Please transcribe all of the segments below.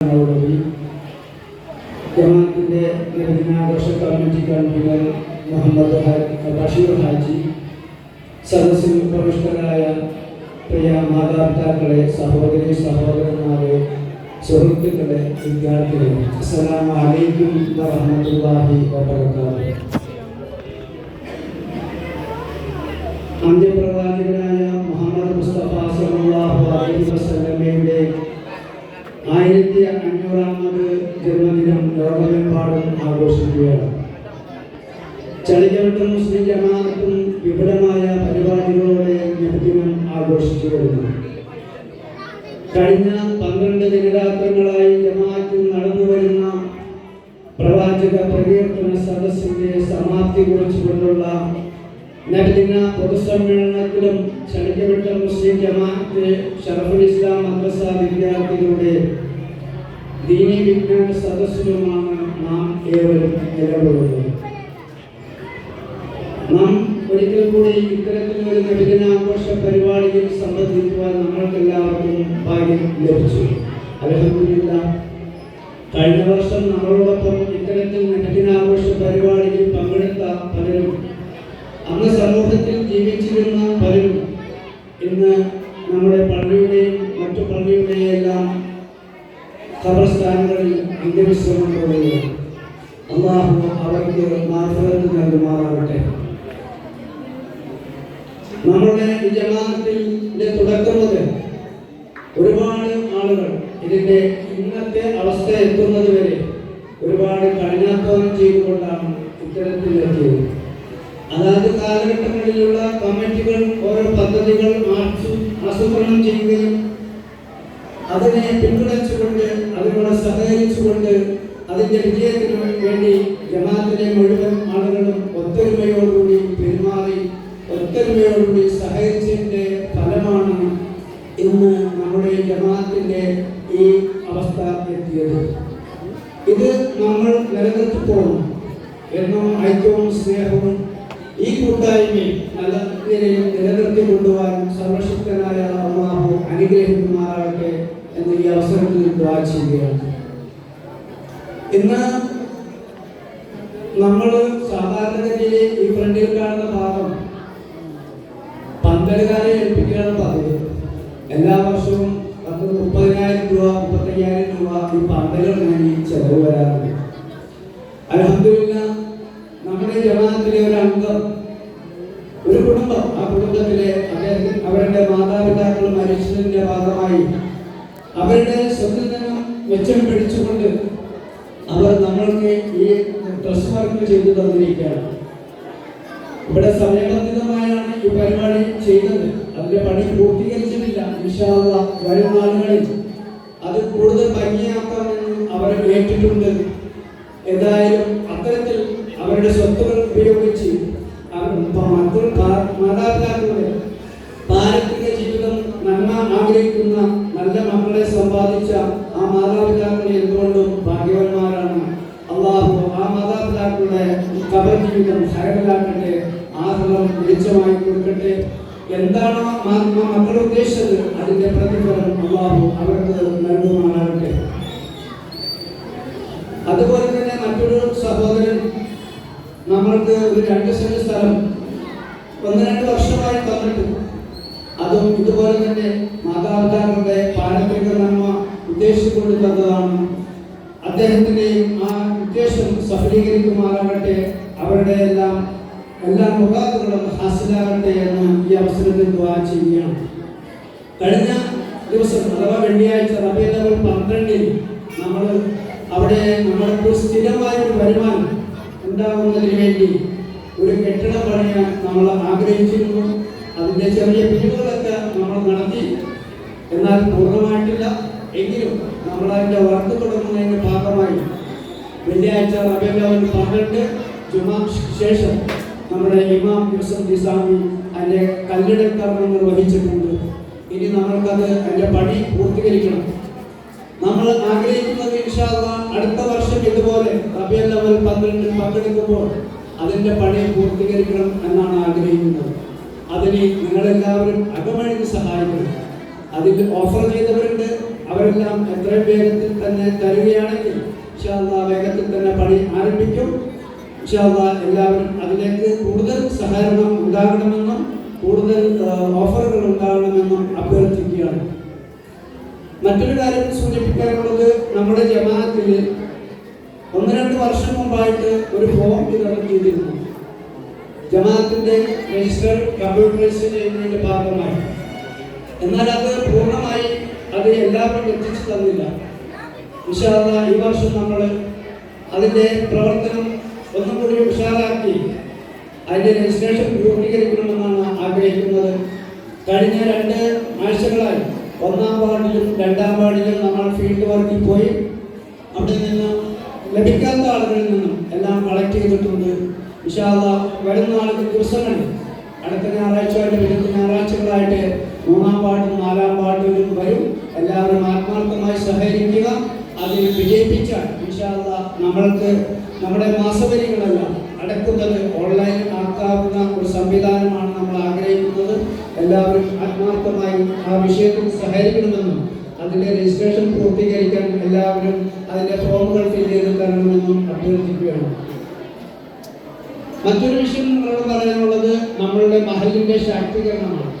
നൗറബി ജമാഅത്തിന്റെ ദിനാഘോഷ committee convener Muhammad ഹ- ബഷീർ ഹാജി സദസ്സിൽ പ്രവിഷ്ടരായ പ്രിയ മാതാപിതാക്കളെ സഹോദരി സഹോദരന്മാരെ സുഹൃത്തുക്കളെ വിദ്യാർത്ഥികളെ അസ്സലാമു അലൈക്കും വറഹ്മത്തുള്ളാഹി വബറകാതുഹു അന്ത്യപ്രവാചകനായ മുഹമ്മദ് മുസ്തഫ ആയിരത്തി അഞ്ഞൂറാമത് ജന്മദിനം ലോകമെമ്പാടും ആഘോഷിക്കുകയാണ്. ചളിചവിട്ട മുസ്ലിം ജമാഅത്തും വിപുലമായ പരിപാടികളോടെ ജന്മദിനം ആഘോഷിച്ചു വരുന്നു കഴിഞ്ഞ പന്ത്രണ്ട് ദിനരാത്രങ്ങളായി ജമാഅത്തിൽ നടന്നു വരുന്ന പ്രവാചക പ്രകീർത്തന സദസ്സിന്റെ സമാപ്തി കുറിച്ചുകൊണ്ടുള്ള നബിദിന പൊതുസമ്മേളനത്തിലും ക്ഷണിക്കപ്പെട്ട മുസ്ലിം ജമാഅത്ത് ഷറഫുൽ ഇസ്ലാം മദ്രസ വിദ്യാർത്ഥികളുടെ ദീനി വിജ്ഞാന സദസ്സിലുമാണ് നാം ഏവരും നിലകൊള്ളുന്നത് നാം ഒരിക്കൽ കൂടി ഇത്തരത്തിലൊരു നബിദിനാഘോഷ പരിപാടിയിൽ സംബന്ധിക്കുവാൻ നമ്മൾക്കെല്ലാവർക്കും ഭാഗ്യം ലഭിച്ചു. അലഹമില്ല കഴിഞ്ഞ വർഷം നമ്മളോടൊപ്പം ഇത്തരത്തിൽ നബിദിനാഘോഷ അന്ന് സമൂഹത്തിൽ ജീവിച്ചിരുന്ന പലരും ഇന്ന് നമ്മുടെ പള്ളിയുടെയും മറ്റു പള്ളിയുടെയും എല്ലാം ഖബർസ്ഥാനങ്ങളിൽ അന്ത്യവിശ്രമം കൊള്ളുകയാണ് അള്ളാഹു അവർക്ക് മാഫറത്ത് നൽകുമാറാകട്ടെ. നമ്മുടെ ഈ ജമാഅത്തിന്റെ തുടക്കം മുതൽ ഒരുപാട് ആളുകൾ ഇതിന്റെ ഇന്നത്തെ അവസ്ഥ എത്തുന്നത് വരെ ഒരുപാട് കഠിനാധ്വാനം ചെയ്തുകൊണ്ടാണ് ഇത്തരത്തിലെത്തിയത്. അതാത് കാലഘട്ടങ്ങളിലുള്ള കമ്മിറ്റികൾ ഓരോ പദ്ധതികൾ ആസൂത്രണം ചെയ്യുകയും അതിനെ പിന്തുണച്ചുകൊണ്ട് അതിനോട് സഹകരിച്ചുകൊണ്ട് അതിന്റെ വിജയത്തിന് വേണ്ടി ജമാഅത്തിലെ മുഴുവൻ ആളുകളും ഒത്തൊരുമയോടുകൂടി പെരുമാറി ഒത്തൊരുമയോടുകൂടി സഹകരിച്ചതിന്റെ ഫലമാണ് ഇന്ന് നമ്മുടെ ജമാഅത്തിന്റെ ഈ അവസ്ഥ എത്തിയത്. ഇത് നമ്മൾ നിലനിർത്തിപ്പോണം എന്നും ഐക്യവും സ്നേഹവും ഈ കൂട്ടായ്മയിൽ നല്ല നിലയിൽ നിലനിർത്തി കൊണ്ടുപോകാൻ സർവശക്തനായ അള്ളാഹു അനുഗ്രഹിക്കുമാറാകട്ടെ എന്ന് ഈ അവസരത്തിൽ ദ്വാ ചെയ്യുകയാണ്. ഇന്ന് നമ്മൾ സാധാരണഗതിയിൽ ഈ ഫ്രണ്ടിൽ കാണുന്ന ഭാഗം പന്തലുകാരെ ഏൽപ്പിക്കുകയാണ് പതിവ്. എല്ലാ വർഷവും പത്ത് മുപ്പതിനായിരം രൂപ മുപ്പത്തയ്യായിരം രൂപ ഈ പന്തലുകൾ ഞാൻ ഈ ചെലവ് വരാറുണ്ട് അലഹമില്ല നമ്മുടെ ജമാഅത്തിലെ ഒരു അംഗം ഒരു കുടുംബം ആ കുടുംബത്തിലെ അദ്ദേഹത്തിന് അവരുടെ മാതാപിതാക്കൾ മരിച്ചതിന്റെ ഭാഗമായി അവരുടെ സ്വന്തം മെച്ചം പിടിച്ചുകൊണ്ട് അവർ നമ്മൾക്ക് ഈ ഡ്രസ് വർക്ക് ചെയ്തു തന്നിരിക്കുകയാണ്. ഇവിടെ സമയബന്ധിതമായാണ് ഈ പരിപാടി ചെയ്തത് അതിന്റെ പണി പൂർത്തീകരിച്ചിട്ടില്ല. വിശാല വരും നാളുകളിൽ അത് കൂടുതൽ ഭംഗിയാക്കാമെന്ന് അവർ കേട്ടിട്ടുണ്ട് എന്തായാലും അത്തരത്തിൽ അവരുടെ സ്വത്തുകൾ ഉപയോഗിച്ച് മാതാപിതാക്കൾ മാ- ഉദ്ദേശത്തിന് അതിന്റെ പ്രതിഫലം അള്ളാഹു അവർക്ക് നൽകുമാറാകട്ടെ. അതുപോലെ തന്നെ മറ്റൊരു സഹോദരൻ നമ്മൾക്ക് ഒരു രണ്ട് സെന്റ് സ്ഥലം ഒന്ന് രണ്ട് വർഷമായി തന്നിട്ട് അതും ഇതുപോലെ തന്നെ മാതാപിതാക്കളുടെ പാരമ്പര്യ നന്മ ഉദ്ദേശിച്ചുകൊണ്ട് തന്നതാണ്. അദ്ദേഹത്തിന്റെയും ആ ഉദ്ദേശം സഫലീകരിക്കുമാറാകട്ടെ അവരുടെ എല്ലാം എല്ലാ മുഖാത്തുകളും ഹാസിലാകട്ടെ എന്ന് ഈ അവസരത്തിൽ ദ്വാ ചെയ്യുകയാണ്. കഴിഞ്ഞ ദിവസം അഥവാ വെള്ളിയാഴ്ച റബിയലവൽ പന്ത്രണ്ടിൽ നമ്മൾ അവിടെ നമ്മൾക്ക് സ്ഥിരമായ ഒരു വരുമാനം ഉണ്ടാകുന്നതിന് വേണ്ടി ഒരു കെട്ടിടം പണിയാൻ നമ്മൾ ആഗ്രഹിച്ചിരുന്നു. അതിന്റെ ചെറിയ പിരിവുകളൊക്കെ നമ്മൾ നടത്തി. എന്നാൽ പൂർണമായിട്ടില്ല. എങ്കിലും നമ്മൾ അതിന്റെ വർക്ക് തുടങ്ങുന്നതിന്റെ ഭാഗമായി വെള്ളിയാഴ്ച റബിയലവൽ പന്ത്രണ്ട് ജുമാ ശേഷം നമ്മുടെ ഇമാം യൂസഫ് നിസാമി അതിന്റെ കല്ലിടക്കർമ്മം നിർവഹിച്ചിട്ടുണ്ട് ഇനി നമ്മൾക്കത് അതിന്റെ പണി പൂർത്തീകരിക്കണം. നമ്മൾ ആഗ്രഹിക്കുന്നത് അടുത്ത വർഷം ഇതുപോലെ റബിയൽ ലെവൽ പന്ത്രണ്ടിൽ പങ്കെടുക്കുമ്പോൾ അതിന്റെ പണി പൂർത്തീകരിക്കണം എന്നാണ് ആഗ്രഹിക്കുന്നത്. അതിന് നിങ്ങളെല്ലാവരും അകമഴിഞ്ഞ് സഹായിക്കണം. അതിൽ ഓഫർ ചെയ്തവരുണ്ട്. അവരെല്ലാം എത്രയും വേഗത്തിൽ തന്നെ തരികയാണെങ്കിൽ ഇൻഷാല്ലാ വേഗത്തിൽ തന്നെ പണി ആരംഭിക്കും. ഇൻഷാല്ലാ എല്ലാവരും അതിലേക്ക് കൂടുതൽ സഹകരണം ഉണ്ടാകണമെന്നും കൂടുതൽ ഓഫറുകൾ ഉണ്ടാകണമെന്നും അഭ്യർത്ഥിക്കുകയാണ് മറ്റൊരു കാര്യം സൂചിപ്പിക്കാനുള്ളത് നമ്മുടെ ജമാഅത്തിൽ ഒന്ന് രണ്ട് വർഷം മുമ്പായിട്ട് ഒരു ഫോം വിതരണം ചെയ്തിരുന്നു. ജമാഅത്തിന്റെ രജിസ്റ്റർ കമ്പ്യൂട്ടറൈസ് ചെയ്യുന്നതിന്റെ ഭാഗമായി. എന്നാൽ അത് പൂർണമായി അത് എല്ലാവരും എത്തിച്ചു തന്നില്ല. വിശാല ഈ വർഷം നമ്മൾ അതിന്റെ പ്രവർത്തനം ഒന്നും കൂടി ഉഷാറാക്കി അതിന്റെ രജിസ്ട്രേഷൻ പൂർത്തീകരിക്കണമെന്നാണ് ആഗ്രഹിക്കുന്നത്. കഴിഞ്ഞ രണ്ട് ആഴ്ചകളായി ഒന്നാം വാർഡിലും രണ്ടാം വാർഡിലും നമ്മൾ ഫീൽഡ് വർക്കിൽ പോയി അവിടെ നിന്ന് ലഭിക്കാത്ത ആളുകളിൽ നിന്നും എല്ലാം കളക്ട് ചെയ്തിട്ടുണ്ട്. വിശാല വരുന്ന ആളുകൾ ദിവസങ്ങളിൽ അടുത്ത ഞായറാഴ്ചയായിട്ട് വരുന്ന ഞായറാഴ്ചകളായിട്ട് മൂന്നാം വാർഡും നാലാം വാർഡിലും വരും. എല്ലാവരും ആത്മാർത്ഥമായി സഹകരിക്കുക. അതിൽ വിജയിപ്പിച്ചാൽ വിശാല നമ്മൾക്ക് നമ്മുടെ മാസവരികളെല്ലാം അടക്കുന്നത് ഓൺലൈൻ ആക്കാവുന്ന ഒരു സംവിധാനമാണ് നമ്മൾ ആഗ്രഹിക്കുന്നത് എല്ലാവരും ആത്മാർത്ഥമായി ആ വിഷയത്തിൽ അതിന്റെ രജിസ്ട്രേഷൻ പൂർത്തീകരിക്കാൻ എല്ലാവരും അതിന്റെ ഫോമുകൾ ഫിൽ ചെയ്ത് തരണമെന്നും അഭ്യർത്ഥിക്കുകയാണ്. മറ്റൊരു വിഷയം നിങ്ങളോട് പറയാനുള്ളത് നമ്മളുടെ മഹലിന്റെ ശാക്തീകരണമാണ്.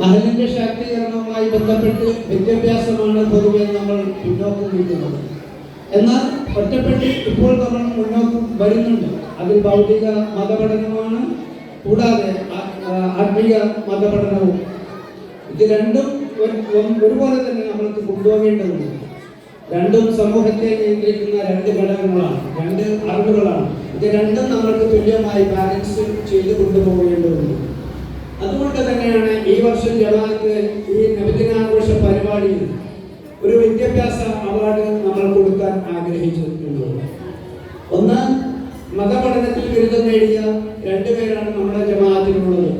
മഹലിന്റെ ശാക്തീകരണവുമായി ബന്ധപ്പെട്ട് വിദ്യാഭ്യാസമാണ് പൊതുവെ നമ്മൾ മുന്നോട്ട് നിൽക്കുന്നത് എന്നാൽ ഒറ്റപ്പെട്ട് ഇപ്പോൾ നമ്മൾ മുന്നോട്ട് വരുന്നുണ്ട്. അതിൽ ഭൗതിക മതപഠനമാണ് കൂടാതെ ആത്മീയ മതപഠനവും. ഇത് രണ്ടും ഒരുപോലെ തന്നെ നമ്മൾക്ക് കൊണ്ടുപോകേണ്ടതുണ്ട്. രണ്ടും സമൂഹത്തെ നിയന്ത്രിക്കുന്ന രണ്ട് ഘടകങ്ങളാണ്. രണ്ട് അറിവുകളാണ്. ഇത് രണ്ടും നമ്മൾക്ക് തുല്യമായി ബാലൻസ് ചെയ്ത് കൊണ്ടുപോകേണ്ടതുണ്ട്. അതുകൊണ്ട് തന്നെയാണ് ഈ വർഷം ജമാഅത്ത് ഈ നബിദിനാഘോഷ പരിപാടിയിൽ ഒരു വിദ്യാഭ്യാസ അവാർഡ് നമ്മൾ കൊടുക്കാൻ ആഗ്രഹിച്ചിട്ടുണ്ട് ഒന്ന് മതപഠനത്തിൽ ബിരുദം നേടിയ രണ്ടുപേരാണ് നമ്മുടെ ജമാഅത്തിലുള്ളത്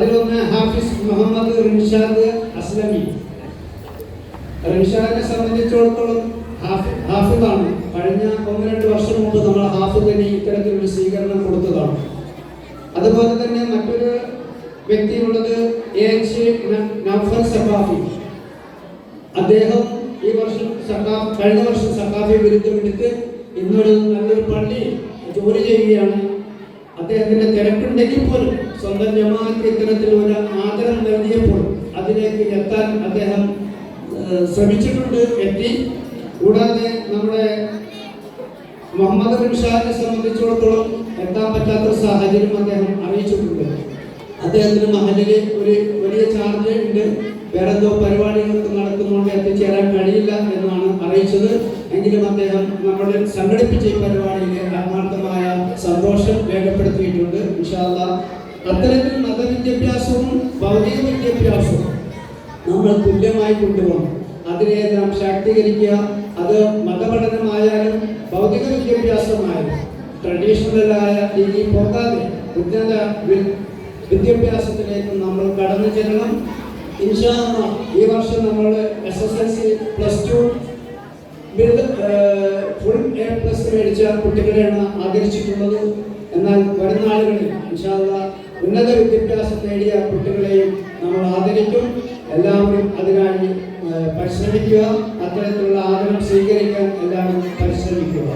അതിലൊന്ന് ഹാഫിസ് മുഹമ്മദ് റിൻഷാദ് അസ്ലമി. റിൻഷാദിനെ സംബന്ധിച്ചിടത്തോളം ഹാഫി- ഹാഫിദാണ്. കഴിഞ്ഞ ഒന്ന് രണ്ട് വർഷം മുമ്പ് നമ്മൾ ഹാഫിദിന് ഇത്തരത്തിലൊരു സ്വീകരണം കൊടുത്തതാണ്. അതുപോലെ തന്നെ മറ്റൊരു വ്യക്തിയുള്ളത് എച്ച് അദ്ദേഹം ഈ വർഷം സഖാഫ് കഴിഞ്ഞ വർഷം സഖാഫി ബിരുദം ഇന്നൊരു നല്ലൊരു പള്ളി ജോലി ചെയ്യുകയാണ് അദ്ദേഹത്തിന്റെ തിരക്കുണ്ടെങ്കിൽ പോലും സ്വന്തം ജമാഅത്ത് ഇത്തരത്തിൽ ഒരു ആദരം നൽകിയപ്പോൾ അതിലേക്ക് എത്താൻ അദ്ദേഹം ശ്രമിച്ചിട്ടുണ്ട് എത്തി. കൂടാതെ നമ്മുടെ മുഹമ്മദ് ബിൻ ഷാഹിനെ സംബന്ധിച്ചിടത്തോളം എത്താൻ പറ്റാത്ത സാഹചര്യം അദ്ദേഹം അറിയിച്ചിട്ടുണ്ട്. അദ്ദേഹത്തിന് മഹലിൽ ഒരു വലിയ ചാർജ് ഉണ്ട്. വേറെ എന്തോ പരിപാടികൾക്ക് നടക്കുന്നതുകൊണ്ട് എത്തിച്ചേരാൻ കഴിയില്ല എന്നാണ് അറിയിച്ചത്. എങ്കിലും അദ്ദേഹം നമ്മുടെ സംഘടിപ്പിച്ച ഈ ആത്മാർത്ഥമായ സന്തോഷം രേഖപ്പെടുത്തിയിട്ടുണ്ട്. വിശാല അത്തരത്തിൽ മതവിദ്യാഭ്യാസവും ഭൗതിക വിദ്യാഭ്യാസവും നമ്മൾ തുല്യമായി കൊണ്ടുപോകണം. അതിനെ നാം ശാക്തീകരിക്കുക. അത് മതപഠനമായാലും ഭൗതിക വിദ്യാഭ്യാസമായാലും ട്രഡീഷണലായ രീതിയിൽ പോകാതെ ഉന്നത വിദ്യാഭ്യാസത്തിലേക്ക് നമ്മൾ കടന്നു ചെല്ലണം. ഇൻഷാ ഈ വർഷം നമ്മൾ S S L C plus two A plus മേടിച്ച കുട്ടികളെയാണ് ആദരിച്ചിട്ടുള്ളത്. എന്നാൽ വരുന്ന ആളുകളിൽ ഇൻഷാ അല്ലാ, ഉന്നത വിദ്യാഭ്യാസം നേടിയ കുട്ടികളെയും നമ്മൾ ആദരിക്കും. എല്ലാവരും അതിനായി പരിശ്രമിക്കുക. അത്തരത്തിലുള്ള ആദരം സ്വീകരിക്കാൻ എല്ലാവരും പരിശ്രമിക്കുക.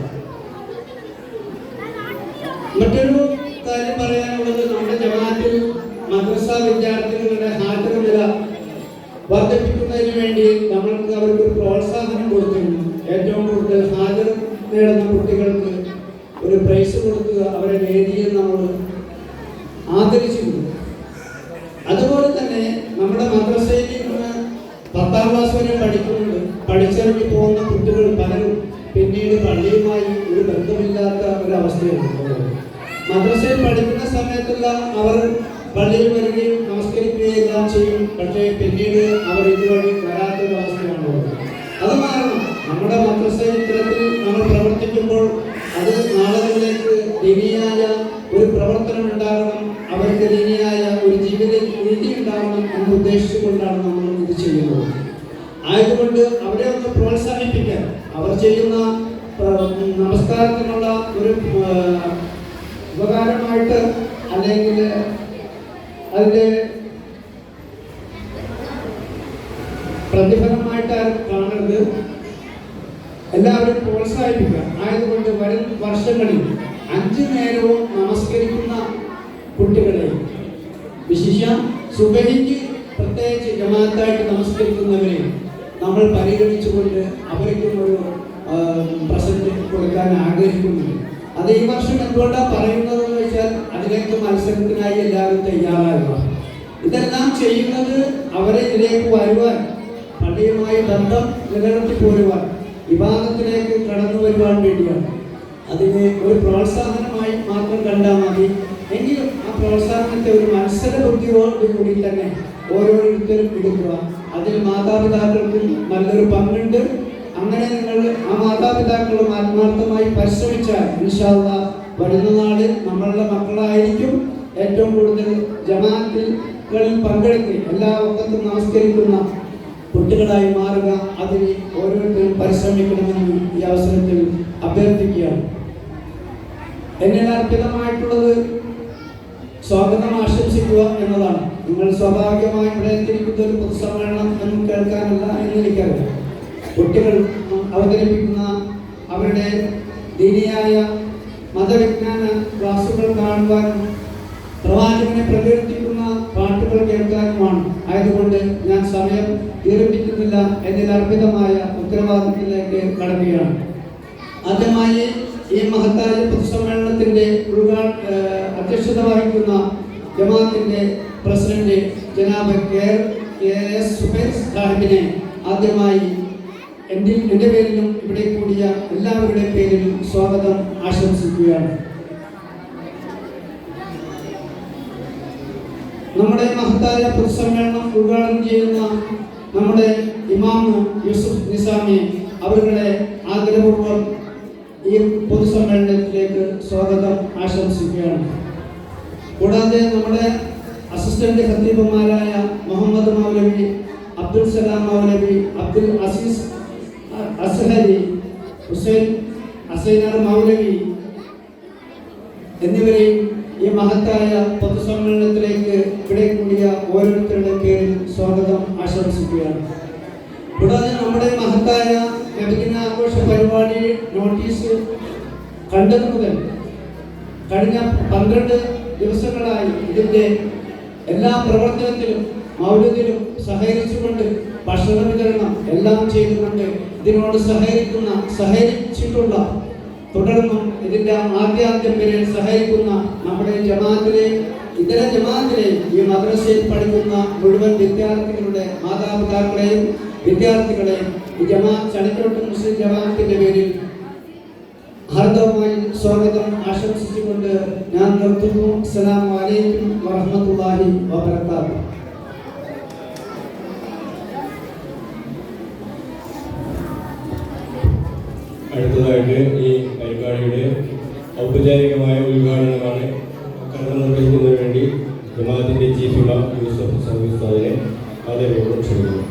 മറ്റൊരു കാര്യം പറയാനുള്ളത് നമ്മുടെ ജമാഅത്തിൽ മദ്രസ വിദ്യാർത്ഥികളുടെ ഹാജർ നില വർദ്ധിപ്പിക്കുന്നതിന് വേണ്ടി നമ്മൾക്ക് അവർക്ക് ഒരു പ്രോത്സാഹനം കൊടുത്തിരുന്നു ഏറ്റവും കൂടുതൽ ഹാജർ നേടുന്ന കുട്ടികൾക്ക് ഒരു പ്രൈസ് കൊടുക്കുക അവരെ വേദിയിൽ നമ്മൾ ആദരിച്ചു അതുപോലെ തന്നെ നമ്മുടെ മദ്രസയിൽ പത്താം ക്ലാസ് വരെ പഠിക്കുന്നുണ്ട്. പഠിച്ചിറങ്ങി പോകുന്ന കുട്ടികൾ പലരും പിന്നീട് പള്ളിയുമായി ഒരു ബന്ധമില്ലാത്ത ഒരു അവസ്ഥയാണ് മദ്രസയിൽ പഠിക്കുന്ന സമയത്തുള്ള അവർ പള്ളിയിൽ വരികയും നമസ്കരിക്കുകയും എല്ലാം ചെയ്യും. പക്ഷേ പിന്നീട് അവർ ഇതുവഴി വരാത്തൊരു അവസ്ഥയാണ് ഉള്ളത്. അത് മാറണം നമ്മുടെ മദ്രസയിൽ ഇത്തരത്തിൽ നമ്മൾ പ്രവർത്തിക്കുമ്പോൾ അത് നാളുകളിലേക്ക് ദീനിയായ ഒരു പ്രവർത്തനം ഉണ്ടാകണം. അവർക്ക് ദീനിയായ ഒരു ജീവിത രീതി ഉണ്ടാകണം എന്ന് ഉദ്ദേശിച്ചുകൊണ്ടാണ് നമ്മൾ ഇത് ചെയ്യുന്നത്. ആയതുകൊണ്ട് അവരെ ഒന്ന് പ്രോത്സാഹിപ്പിക്കാൻ അവർ ചെയ്യുന്ന നമസ്കാരത്തിനുള്ള ഒരു ഉപകാരമായിട്ട് അല്ലെങ്കിൽ അതിന്റെ പ്രതിഫലമായിട്ട് കാണരുത് എല്ലാവരും പ്രോത്സാഹിപ്പിക്കുക. ആയതുകൊണ്ട് വരും വർഷങ്ങളിൽ അഞ്ചു നേരവും നമസ്കരിക്കുന്ന കുട്ടികളെ വിശിഷ്യ സുബഹിക്ക് പ്രത്യേകിച്ച് ജമാഅത്തായിട്ട് നമസ്കരിക്കുന്നവരെ നമ്മൾ പരിഗണിച്ചുകൊണ്ട് അവർക്കും ഒരു പ്രസന്റ് കൊടുക്കാൻ ആഗ്രഹിക്കുന്നുണ്ട് അത് ഈ വർഷം എന്തുകൊണ്ടാണ് പറയുന്നത് എന്ന് വെച്ചാൽ അതിലേക്ക് മത്സരത്തിനായി എല്ലാവരും തയ്യാറാകുക ഇതെല്ലാം ചെയ്യുന്നത് അവരെ ഇതിലേക്ക് വരുവാൻ പള്ളിയുമായി ബന്ധം നിലനിർത്തി പോരുവാൻ വിവാദത്തിലേക്ക് കടന്നു വരുവാൻ വേണ്ടിയാണ്. അതിന് ഒരു പ്രോത്സാഹനമായി മാത്രം കണ്ടാൽ മതി. എങ്കിലും ആ പ്രോത്സാഹനത്തെ ഒരു മത്സര ബുദ്ധിയോടു കൂടി തന്നെ ഓരോരുത്തരും എടുക്കുക. അതിൽ മാതാപിതാക്കൾക്കും നല്ലൊരു പങ്കുണ്ട്. അങ്ങനെ നിങ്ങൾ ആ മാതാപിതാക്കളും ആത്മാർത്ഥമായി പരിശ്രമിച്ചാൽ ഇൻഷാല്ല വരുന്ന നാളിൽ നമ്മളുടെ മക്കളായിരിക്കും ഏറ്റവും കൂടുതൽ ജമാഅത്തുകളിൽ പങ്കെടുത്ത് എല്ലാ വക്കത്തും നമസ്കരിക്കുന്ന കുട്ടികളായി മാറുക അതിന് ഓരോരുത്തരും പരിശ്രമിക്കണമെന്ന് ഈ അവസരത്തിൽ അഭ്യർത്ഥിക്കുകയാണ്. എന്നിൽ അർപ്പിതമായിട്ടുള്ളത് സ്വാഗതം ആശംസിക്കുക എന്നതാണ്. നിങ്ങൾ സ്വാഭാവികമായി ഇവിടെ എത്തിയിരിക്കുന്ന ഒരു പൊതുസമ്മേളനം നമുക്ക് കേൾക്കാനല്ല എന്ന് എനിക്കറിയാം. കുട്ടികൾ അവതരിപ്പിക്കുന്ന അവരുടെ ദീനിയായ മതവിജ്ഞാന ക്ലാസുകൾ കാണുവാനും പ്രവാചകനെ പ്രകീർത്തിക്കുന്ന പാട്ടുകൾ കേൾക്കാനുമാണ് ആയതുകൊണ്ട് ഞാൻ സമയം ദീർഘിപ്പിക്കുന്നില്ല എന്നിൽ അർപ്പിതമായ ഉത്തരവാദിത്തത്തിലേക്ക് കടക്കുകയാണ്. ആദ്യമായി ഈ മഹത്തായ പൊതുസമ്മേളനത്തിന്റെ അധ്യക്ഷത വഹിക്കുന്ന ജമാഅത്തിന്റെ പ്രസിഡന്റ് ജനാബ് കെ എസ് സുഹൈർ സാഹിബിനെ ആദ്യമായി എന്റെ എന്റെ പേരിലും ഇവിടെ കൂടിയ എല്ലാവരുടെ പേരിലും സ്വാഗതം ആശംസിക്കുകയാണ്. നമ്മുടെ മഹത്തായ പൊതുസമ്മേളനം ഉദ്ഘാടനം ചെയ്യുന്ന നമ്മുടെ ഇമാം യൂസുഫ് നിസാമി അവരുടെ ആഗ്രഹപൂർവം ഈ പൊതുസമ്മേളനത്തിലേക്ക് സ്വാഗതം ആശംസിക്കുകയാണ്. കൂടാതെ നമ്മുടെ അസിസ്റ്റന്റ് ഖത്തീബുമാരായ മുഹമ്മദ് മൗലവി അബ്ദുൽ സലാം മൗലവി അബ്ദുൽ അസീസ് അസ്ഹരി ഹുസൈൻ അസൈനാർ മൗലവി എന്നിവരെയും ഈ മഹത്തായ പൊതുസമ്മേളനത്തിലേക്ക് ഇവിടെ കൂടിയ ഓരോരുത്തരുടെ പേരിൽ സ്വാഗതം ആശംസിക്കുകയാണ്. കൂടാതെ നമ്മുടെ മഹത്തായ ലഭിക്കുന്ന ആഘോഷ പരിപാടി നോട്ടീസ് കണ്ടത് മുതൽ കഴിഞ്ഞ പന്ത്രണ്ട് ദിവസങ്ങളായി ഇതിന്റെ എല്ലാ പ്രവർത്തനത്തിലും മൗലത്തിലും സഹകരിച്ചുകൊണ്ട് ഭക്ഷണ വിതരണം എല്ലാം ചെയ്തുകൊണ്ട് ഇതിനോട് സഹകരിക്കുന്ന സഹകരിച്ചിട്ടുള്ള തുടർന്നും ഇതിന്റെ ആദ്യാന്ത്യം വരെ സഹായിക്കുന്ന നമ്മുടെ ജമാഅത്തിലെ ഇതര ജമാത്തിലെ ഈ മദ്രസയിൽ പഠിക്കുന്ന മുഴുവൻ വിദ്യാർത്ഥികളുടെ മാതാപിതാക്കളെയും വിദ്യാർത്ഥികളെയും ഈ ജമാഅത്ത് ചണിക്കോട്ട് മുസ്ലിം ജമാഅത്തിന്റെ പേരിൽ ഹാർദവമായി സ്വാഗതം ആശംസിച്ചുകൊണ്ട് ഞാൻ നിർത്തുന്നു. അസ്സലാമലൈക്കും അലൈക്കും വറഹ്മത്തുള്ളാഹി അടുത്തതായിട്ട് ഈ പരിപാടിയുടെ ഔപചാരികമായ ഉദ്ഘാടനമാണ് കർമ്മ നിർവഹിക്കുന്നതിന് വേണ്ടി ജമാഅത്തിന്റെ ചീഫ് ഇമാം യൂസഫ് സർവീസ് അതിനെ ആദരവോടെ ക്ഷണിക്കുന്നു.